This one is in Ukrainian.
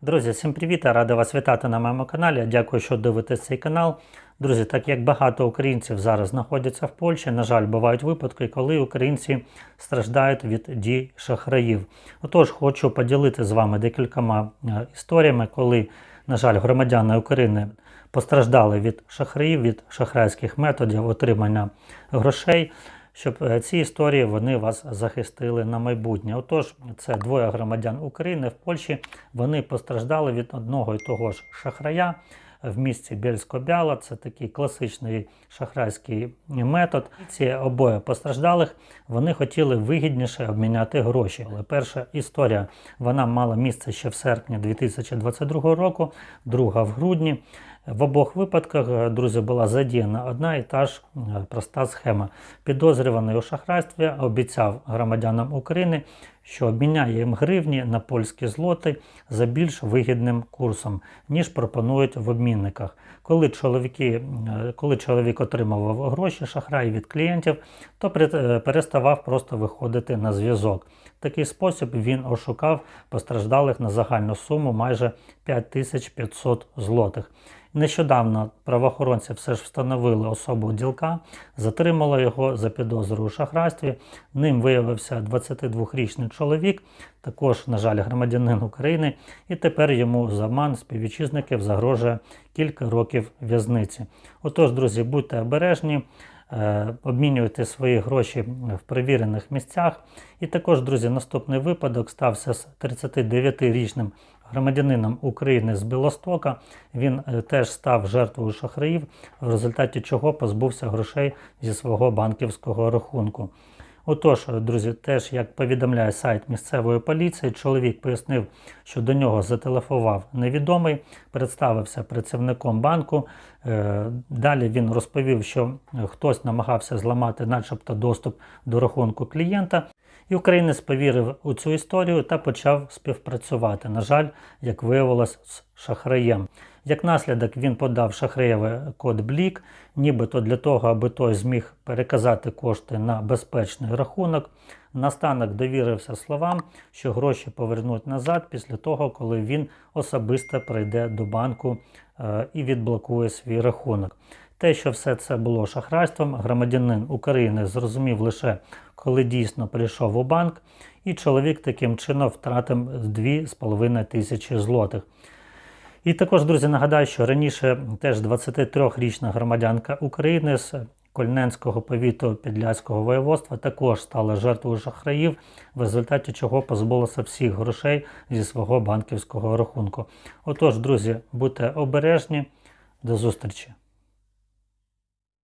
Друзі, всім привіт! Я радий вас вітати на моєму каналі. Дякую, що дивитесь цей канал. Друзі, так як багато українців зараз знаходяться в Польщі, на жаль, бувають випадки, коли українці страждають від дій шахраїв. Отож, хочу поділити з вами декількома е, історіями, коли, на жаль, громадяни України постраждали від шахраїв, від шахрайських методів отримання грошей. Щоб е, ці історії вони вас захистили на майбутнє. Отож, це двоє громадян України в Польщі. Вони постраждали від одного і того ж шахрая в місті Бєльсько-Бяла. Це такий класичний шахрайський метод. Ці обоє постраждалих вони хотіли вигідніше обміняти гроші. Але перша історія вона мала місце ще в серпні 2022 року, друга в грудні. В обох випадках, е, друзі, була задіяна одна і та ж е, проста схема. Підозрюваний у шахрайстві обіцяв громадянам України, що обміняє їм гривні на польські злоти за більш вигідним курсом, ніж пропонують в обмінниках. Коли, чоловіки, е, коли чоловік отримував гроші шахрай від клієнтів, то переставав просто виходити на зв'язок. Такий спосіб він ошукав постраждалих на загальну суму майже 5500 злотих. Нещодавно правоохоронці все ж встановили особу ділка, затримали його за підозрою у шахрайстві. Ним виявився 22-річний чоловік, також, на жаль, громадянин України, і тепер йому за обман співвітчизників загрожує кілька років в'язниці. Отож, друзі, будьте обережні. е, Обмінюйте свої гроші в перевірених місцях. І також, друзі, наступний випадок стався з 39-річним громадянином України з Білостока. Він е, теж став жертвою шахраїв, в результаті чого позбувся грошей зі свого банківського рахунку. Отож, друзі, теж як повідомляє сайт місцевої поліції, чоловік пояснив, що до нього зателефонував невідомий, представився працівником банку. Е, Далі він розповів, що хтось намагався зламати, начебто, доступ до рахунку клієнта. І українець повірив у цю історію та почав співпрацювати. На жаль, як виявилось, з шахраєм. Як наслідок він подав шахраєвий код Блік, нібито для того, аби той зміг переказати кошти на безпечний рахунок. Настанок довірився словам, що гроші повернуть назад після того, коли він особисто прийде до банку е, і відблокує свій рахунок. Те, що все це було шахрайством, громадянин України зрозумів лише коли дійсно прийшов у банк, і чоловік таким чином втратив 2,5 тисячі злотих. І також, друзі, нагадаю, що раніше теж 23-річна громадянка України з Кольненського повіту Підляського воєводства також стала жертвою шахраїв, в результаті чого позбулася всіх грошей зі свого банківського рахунку. Отож, друзі, будьте обережні, до зустрічі!